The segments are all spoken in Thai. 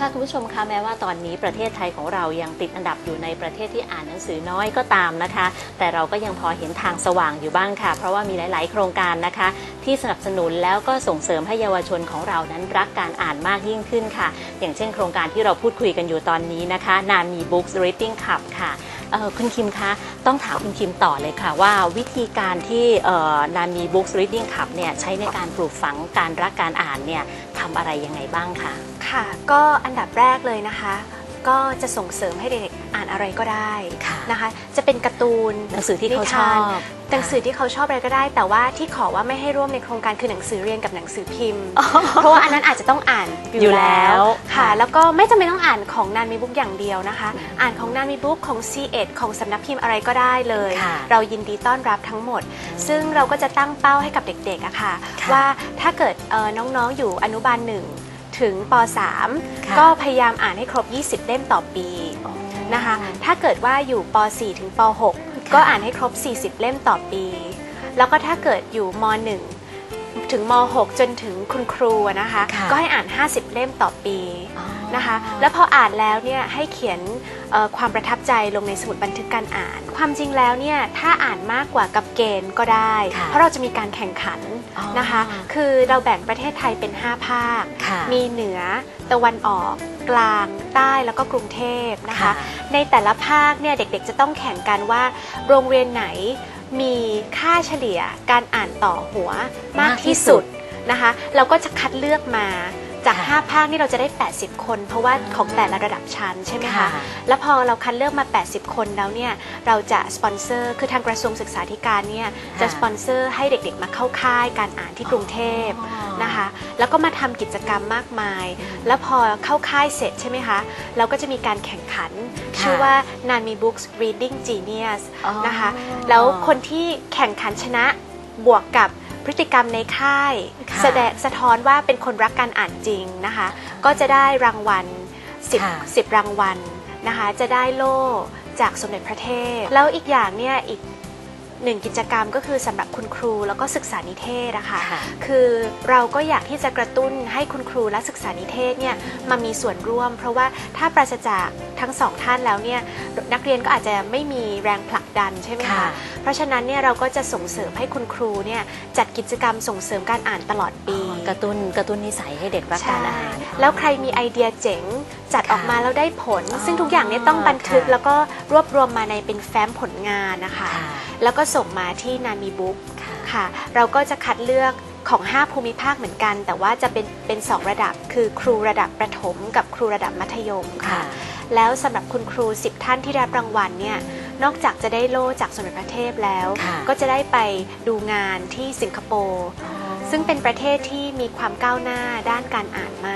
ค่ะคุณผู้ชมคะแม้ว่าตอนนี้ประเทศไทยของเรายังติดอันดับอยู่ในประเทศที่อ่านหนังสือน้อยก็ตามนะคะ แต่เราก็ยังพอเห็นทางสว่างอยู่บ้างค่ะ เพราะว่ามีหลาย ๆ โครงการนะคะ ที่สนับสนุนแล้วก็ส่งเสริมให้เยาวชนของเรานั้นรักการอ่านมากยิ่งขึ้นค่ะ อย่างเช่น โครงการที่เราพูดคุยกันอยู่ตอนนี้นะคะนามีบุ๊ก Reading Club ค่ะ เอ่อคุณคิมคะ ต้องถามคุณคิมต่อเลยค่ะ ว่าวิธีการที่นามีบุ๊ก s Reading Club เนี่ยใช้ในการปลูกฝังการรักการอ่านเนี่ยทำอะไรยังไงบ้างคะ ค่ะ ก็อันดับแรกเลยนะคะ ก็จะส่งเสริมให้เด็กๆอ่านอะไรก็ได้ค่ะนะคะ จะเป็นการ์ตูนหนังสือที่เขาชอบนิทานหนังสือที่เขาชอบอะไรก็ได้ แต่ว่าที่ขอว่าไม่ให้ร่วมในโครงการคือหนังสือเรียนกับหนังสือพิมพ์ เพราะว่าอันนั้นอาจจะต้องอ่านอยู่แล้วค่ะค่ะแล้วก็ไม่จำเป็นต้องอ่านของนานมีบุ๊กอย่างเดียวนะคะ อ่านของนานมีบุ๊กของ c ีเอ็ดของสำนักพิมพ์อะไรก็ได้เลยค่ะเรายินดีต้อนรับทั้งหมด ซึ่งเราก็จะตั้งเป้าให้กับเด็กๆอะค่ะค่ะว่าถ้าเกิดเอ่อน้องๆอยู่อนุบาลหนึ่ง ถึงปค่ะ .3 ก็พยายามอ่านให้ครบ 20 เล่มต่อปีนะคะ ถ้าเกิดว่าอยู่ป .4 ถึงป .6 ก็อ่านให้ครบ 40 เล่มต่อปี แล้วก็ถ้าเกิดอยู่ม .1 ถึงม .6 จนถึงคุณครูอะนะคะค่ะก็ให้อ่าน 50 เล่มต่อปีอ๋อ นะคะ แล้วพออ่านแล้วเนี่ยให้เขียนเอ่อความประทับใจลงในสมุดบันทึกการอ่าน ความจริงแล้วเนี่ยถ้าอ่านมากกว่ากับเกณฑ์ก็ได้ค่ะเพราะเราจะมีการแข่งขันอ๋อนะคะ คือเราแบ่งประเทศไทยเป็น 5 ภาคค่ะมีเหนือตะวันออกกลางใต้แล้วก็กรุงเทพนะคะค่ะในแต่ละภาคเนี่ยเด็กๆ จะต้องแข่งกันว่า โรงเรียนไหนมีค่าเฉลี่ยการอ่านต่อหัวมากที่สุดนะคะ เราก็จะคัดเลือกมา จากค่ะ5ภาคนี่เราจะได้ 80 คน เพราะว่าของแต่ละระดับชั้นใช่ไหมคะ ค่ะแล้วพอเราคัดเลือกมา 80 คนแล้วเนี่ย เราจะสปอนเซอร์ คือทางกระทรวงศึกษาธิการเนี่ยจะสปอนเซอร์ให้เด็กๆ มาเข้าค่ายการอ่านที่กรุงเทพอ๋อนะคะ แล้วก็มาทำกิจกรรมมากมาย แล้วพอเข้าค่ายเสร็จใช่ไหมคะ เราก็จะมีการแข่งขัน ค่ะชื่อว่า Nami Books Reading Genius อ๋อ นะคะ แล้วคนที่แข่งขันชนะบวกกับ พฤติกรรมในค่าย ค่ะแสดงสะท้อนว่าเป็นคนรักการอ่านจริงนะคะ ก็จะได้รางวัลค่ะ 10 10รางวัลนะคะ จะได้โล่จากสมเด็จพระเทพ แล้วอีกอย่างเนี่ยอีกหนึ่งกิจกรรมก็คือสำหรับคุณครูแล้วก็ศึกษานิเทศอะค่ะค่ะ คือเราก็อยากที่จะกระตุ้นให้คุณครูและศึกษานิเทศเนี่ยมามีส่วนร่วม เพราะว่าถ้าปราศจากทั้งสองท่านแล้วเนี่ยนักเรียนก็อาจจะไม่มีแรงผลักดันใช่ไหมค่ะคะ เพราะฉะนั้นเนี่ยเราก็จะส่งเสริมให้คุณครูเนี่ยจัดกิจกรรมส่งเสริมการอ่านตลอดปี กระตุ้นกระตุ้นนิสัยให้เด็กรักการอ่าน แล้วใครมีไอเดียเจ๋งจัดออกมาแล้วได้ผลอ๋อซึ่งทุกอย่างเนี่ยต้องบันทึกค่ะแล้วก็รวบรวมมาในเป็นแฟ้มผลงานนะคะค่ะแล้วก็ส่งมาที่นามีบุ๊กค่ะค่ะ เราก็จะคัดเลือกของ 5 ภูมิภาคเหมือนกัน แต่ว่าจะเป็นเป็น 2 ระดับคือครูระดับประถมกับครูระดับมัธยมค่ะค่ะ แล้วสำหรับคุณครู 10 ท่านที่ได้รับรางวัลเนี่ยนอกจากจะได้โล่จากสมเด็จพระเทพแล้ว ค่ะ ก็จะได้ไปดูงานที่สิงคโปร์ ซึ่งเป็นประเทศที่มีความก้าวหน้าด้านการอ่านมากค่ะค่ะ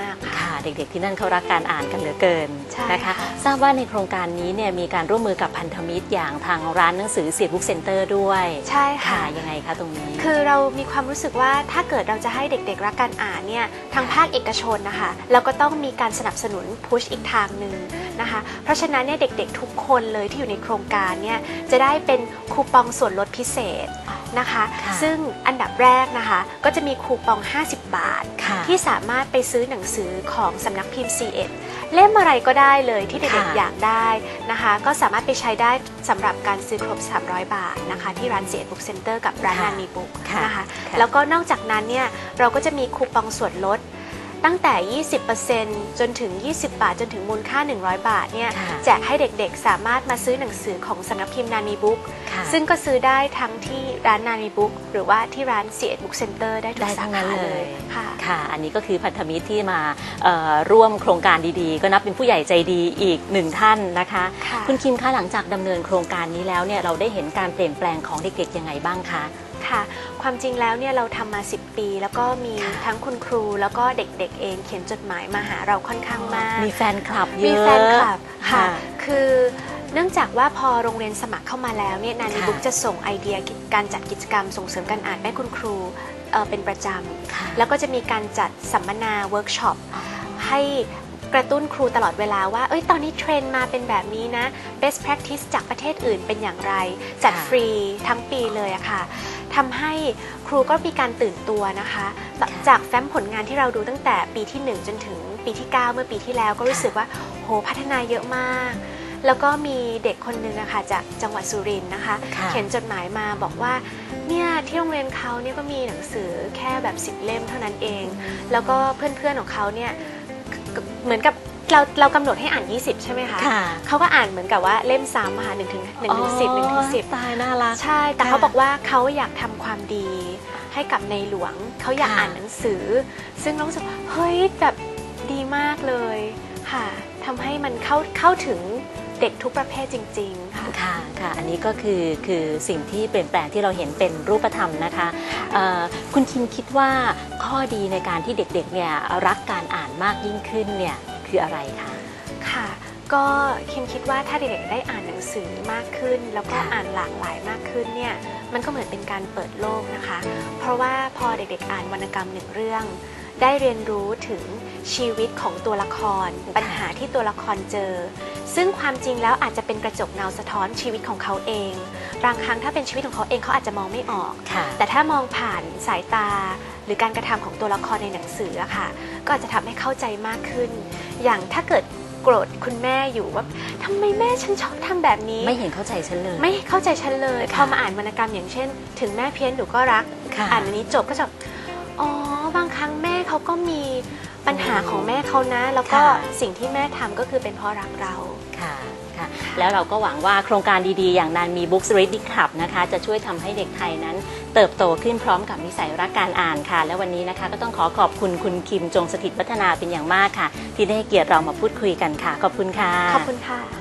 เด็กๆที่นั่นเขารักการอ่านกันเหลือเกินใช่นะคะค่ะทราบว่าในโครงการนี้เนี่ยมีการร่วมมือกับพันธมิตรอย่างทางร้านหนังสือเสียบุ๊กเซ็นเตอร์ด้วยใช่ค่ะค่ะยังไงคะตรงนี้ คือเรามีความรู้สึกว่าถ้าเกิดเราจะให้เด็กๆรักการอ่านเนี่ยทางภาคเอกชนนะคะเราก็ต้องมีการสนับสนุนพุชอีกทางหนึ่งนะคะเพราะฉะนั้นเนี่ยเด็กๆทุกคนเลยที่อยู่ในโครงการเนี่ยจะได้เป็นคูปองส่วนลดพิเศษ นะคะ ค่ะซึ่งอันดับแรกนะคะ ก็จะมีคูปอง 50 บาท ค่ะที่สามารถไปซื้อหนังสือของสำนักพิมพ์ C1 เล่มอะไรก็ได้เลยที่เด็กค่ะๆอยากได้นะคะ ก็สามารถไปใช้ได้สำหรับการซื้อครบ 300 บาทนะคะ ที่ร้าน C1 Book Center กับร้านค่ะนานีบุ๊กค่ะนะคะ ค่ะ แล้วก็นอกจากนั้นเนี่ยเราก็จะมีคูปองส่วนลด ตั้งแต่ 20%จนถึง 20 บาท จนถึงมูลค่า 100 บาทเนี่ย ค่ะแจกให้เด็กๆ สามารถมาซื้อหนังสือของสำนักพิมพ์นานีบุ๊ก ค่ะ ซึ่งก็ซื้อได้ทั้งที่ร้านนานีบุ๊ก หรือว่าที่ร้าน C1 Book Center ได้ทุกได้สาทั้งนั้ขานเลเลยย ค่ะ ค่ะ อันนี้ก็คือพันธมิตรที่มาเอ่อร่วมโครงการดีๆ ก็นับเป็นผู้ใหญ่ใจดีอีกหนึ่งท่านนะคะ ค่ะ คุณคิมคะหลังจากดำเนินโครงการนี้แล้วเนี่ยเราได้เห็นการเปลี่ยนแปลงของเด็กๆยังไงบ้างคะ ค่ะ ความจริงแล้วเนี่ยเราทำมา 10 ปี แล้วก็มีค่ะทั้งคุณครูแล้วก็เด็กๆเองเขียนจดหมายมาหาเราค่อนข้างมาก มีแฟนคลับเยอะ มีแฟนคลับค่ะค่ะคือเนื่องจากว่าพอโรงเรียนสมัครเข้ามาแล้วเนี่ยนานีค่ะบุ๊กจะส่งไอเดียการจัดกิจกรรมส่งเสริมการอ่านให้คุณครูเอ่อเป็นประจค่ะำแล้วก็จะมีการจัดสัมมนาเวิร์กช็อปอ๋อให้กระตุ้นครูตลอดเวลาว่า เอ้ย ตอนนี้เทรนด์มาเป็นแบบนี้นะ best practice จากประเทศอื่นเป็นอย่างไร จัดค่ะฟรีทั้งปีเลยอะค่ะ ทำให้ครูก็มีการตื่นตัวนะคะ จากแฟ้มผลงานที่เราดูตั้งแต่ปีที่ 1 จนถึงปีที่ 9 เมื่อปีที่แล้วก็รู้สึกว่าโหพัฒนาเยอะมาก แล้วก็มีเด็กคนหนึ่งนะคะจากจังหวัดสุรินทร์นะคะค่ะเขียนจดหมายมาบอกว่าเนี่ยที่โรงเรียนเขาเนี่ยก็มีหนังสือแค่แบบสิบเล่มเท่านั้นเอง แล้วก็เพื่อนๆของเขาเนี่ยเหมือนกับ เราเรากำหนดให้อ่าน 20 ใช่ไหมคะค่ะเขาก็อ่านเหมือนกับว่าเล่มซ้ำอะค่ะหนึ่งถึงหนึ่งถึงสิบหนึ่งถึงสิบ ตายน่ารัก ใช่ แต่ค่ะเขาบอกว่าเขาอยากทำความดีให้กับในหลวง เขาอยากค่ะ อ่านหนังสือ ซึ่งเรารู้สึกเฮ้ยแบบดีมากเลยค่ะทำให้มันเข้าเข้าถึงเด็กทุกประเภทจริง ๆ ค่ะ ค่ะค่ะ อันนี้ก็คือคือสิ่งที่เปลี่ยนแปลงที่เราเห็นเป็นรูปธรรมนะคะเอ่อคุณคิมคิดว่าข้อดีในการที่เด็กๆเนี่ยรักการอ่านมากยิ่งขึ้นเนี่ย คืออะไรคะ ค่ะ ก็คิมคิดว่าถ้าเด็กๆได้อ่านหนังสือมากขึ้น แล้วก็ค่ะ อ่านหลากหลายมากขึ้นเนี่ยมันก็เหมือนเป็นการเปิดโลกนะคะ เพราะว่าพอเด็กๆอ่านวรรณกรรมหนึ่งเรื่อง ได้เรียนรู้ถึงชีวิตของตัวละคร ปัญหาที่ตัวละครเจอ ซึ่งความจริงแล้วอาจจะเป็นกระจกเงาสะท้อนชีวิตของเขาเอง บางครั้งถ้าเป็นชีวิตของเขาเองเขาอาจจะมองไม่ออก ค่ะ แต่ถ้ามองผ่านสายตา หรือการกระทำของตัวละครในหนังสืออะค่ะ ก็อาจจะทำให้เข้าใจมากขึ้น อย่างถ้าเกิดโกรธคุณแม่อยู่ว่าทำไมแม่ฉันชอบทำแบบนี้ ไม่เห็นเข้าใจฉันเลย ไม่เข้าใจฉันเลยค่ะพอมาอ่านวรรณกรรมอย่างเช่น ถึงแม่เพี้ยนหนูก็รัก ค่ะ อ่านอันนี้จบก็จะ อ๋อ บางครั้งแม่เขาก็มี ปัญหาของแม่เขานะ แล้วก็ค่ะ สิ่งที่แม่ทำก็คือเป็นเพราะรักเรา ค่ะค่ะ แล้วเราก็หวังว่าโครงการดีๆ อย่างนั้นมี Books Reading Club นะคะ จะช่วยทำให้เด็กไทยนั้น เติบโตขึ้นพร้อมกับนิสัยรักการอ่านค่ะ และวันนี้นะคะก็ต้องขอขอบคุณคุณคิมจงสถิตวัฒนาเป็นอย่างมากค่ะ ที่ได้ให้เกียรติเรามาพูดคุยกันค่ะ ขอบคุณค่ะ ขอบคุณค่ะ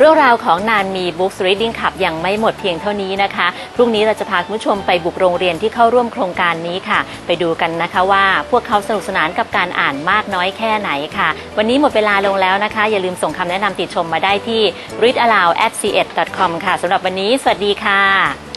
เรื่องราวของนานมี Books Reading Club ยังไม่หมดเพียงเท่านี้นะคะ พรุ่งนี้เราจะพาคุณผู้ชมไปบุกโรงเรียนที่เข้าร่วมโครงการนี้ค่ะ ไปดูกันนะคะว่าพวกเขาสนุกสนานกับการอ่านมากน้อยแค่ไหนค่ะ วันนี้หมดเวลาลงแล้วนะคะ อย่าลืมส่งคำแนะนำติดชมมาได้ที่ readaloud@c1.com ค่ะสำหรับวันนี้ สวัสดีค่ะ